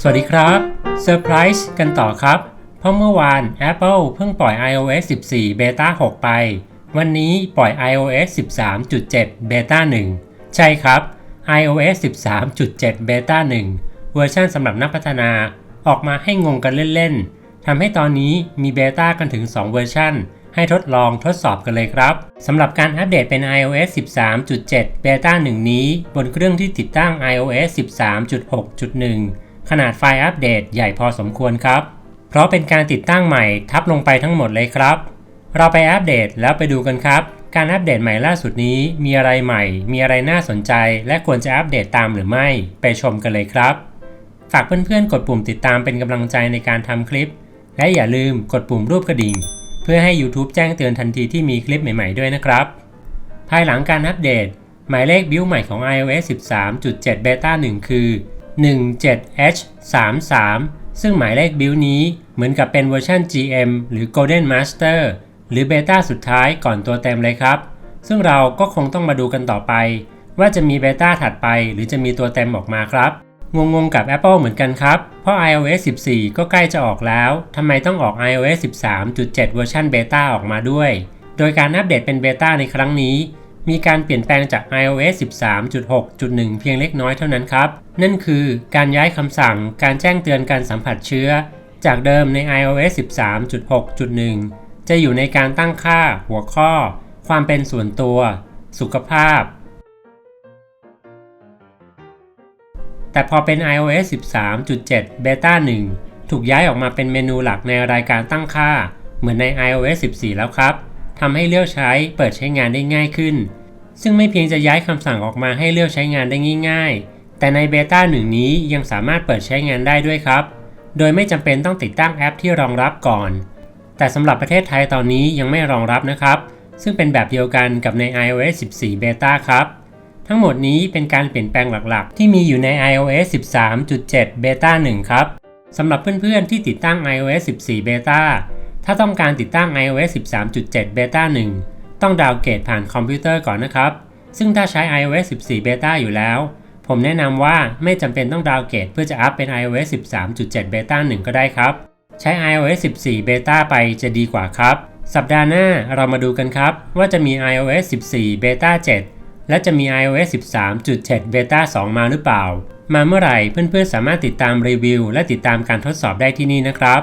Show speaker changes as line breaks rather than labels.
สวัสดีครับเซอร์ไพรส์กันต่อครับ เพราะเมื่อวาน Apple เพิ่งปล่อย iOS 14 Beta 6 ไป วันนี้ปล่อย iOS 13.7 Beta 1 ใช่ครับ iOS 13.7 Beta 1 เวอร์ชันสำหรับนักพัฒนาออกมาให้งงกันเล่น ๆ ทำให้ตอนนี้มีเบต้ากันถึง 2 เวอร์ชันให้ทดลองทดสอบกันเลยครับสำหรับการอัปเดตเป็น iOS 13.7 Beta 1 นี้ บนเครื่องที่ติดตั้ง iOS 13.6.1 ขนาดไฟล์อัปเดตใหญ่พอสมควรครับ เพราะเป็นการติดตั้งใหม่ทับลงไปทั้งหมดเลยครับ เราไปอัปเดตแล้วไปดูกันครับ การอัปเดตใหม่ล่าสุดนี้มีอะไรใหม่ มีอะไรน่าสนใจ และควรจะอัปเดตตามหรือไม่ ไปชมกันเลยครับ ฝากเพื่อนๆ กดปุ่มติดตามเป็นกำลังใจในการทำคลิป และอย่าลืมกดปุ่มรูปกระดิ่ง เพื่อให้ YouTube แจ้งเตือนทันทีที่มีคลิปใหม่ ๆด้วยนะครับ ภายหลังการอัปเดตหมายเลขบิลใหม่ของ iOS 13.7 Beta 1 คือ 17H33 ซึ่งหมายเลขบิลนี้เหมือนกับเป็นเวอร์ชัน GM หรือ Golden Master หรือเบต้าสุดท้ายก่อนตัวเต็มเลยครับ ซึ่งเราก็คงต้องมาดูกันต่อไป ว่าจะมีเบต้าถัดไปหรือจะมีตัวเต็มออกมาครับ งงๆกับ Apple เหมือนกันครับ เพราะ iOS 14 ก็ใกล้จะออกแล้วทำไมต้องออก iOS 13.7 เวอร์ชันเบต้าออกมาด้วย โดยการอัปเดตเป็นเบต้าในครั้งนี้ มีการเปลี่ยนแปลงจาก iOS 13.6.1 เพียงเล็กน้อยเท่านั้นครับ นั่นคือการย้ายคำสั่งการแจ้งเตือนการสัมผัสเชื้อ จากเดิมใน iOS 13.6.1 จะอยู่ในการตั้งค่า หัวข้อ ความเป็นส่วนตัว สุขภาพ แต่พอเป็น iOS 13.7 Beta 1 ถูกย้ายออกมาเป็นเมนูหลักในรายการตั้งค่า เหมือนใน iOS 14 แล้วครับ ทำให้เลือกใช้เปิดใช้งานได้ง่ายขึ้น ซึ่งไม่เพียงจะย้ายคำสั่งออกมาให้เลือกใช้งานได้ง่าย ๆ แต่ในเบต้า1นี้ยังสามารถเปิดใช้งานได้ด้วยครับ โดยไม่จำเป็นต้องติดตั้งแอปที่รองรับก่อน แต่สำหรับประเทศไทยตอนนี้ยังไม่รองรับนะครับ ซึ่งเป็นแบบเดียวกันกับใน iOS 14 Beta ครับ ทั้งหมดนี้เป็นการเปลี่ยนแปลงหลักๆ ที่มีอยู่ใน iOS 13.7 Beta 1 ครับสำหรับเพื่อนๆที่ติดตั้ง iOS 14 Beta ถ้าต้องการติดตั้ง iOS 13.7 Beta 1 ต้องดาวน์เกรดผ่านคอมพิวเตอร์ก่อนนะครับ ซึ่งถ้าใช้ iOS 14 Beta อยู่แล้ว ผมแนะนำว่าไม่จำเป็นต้องดาวน์เกรดเพื่อจะอัพเป็น iOS 13.7 Beta 1 ก็ได้ครับ ใช้ iOS 14 Beta ไปจะดีกว่าครับ สัปดาห์หน้าเรามาดูกันครับว่าจะมี iOS 14 Beta 7 และจะมี iOS 13.7 Beta 2 มาหรือเปล่า มาเมื่อไหร่เพื่อนๆสามารถติดตามรีวิว และติดตามการทดสอบได้ที่นี่นะครับ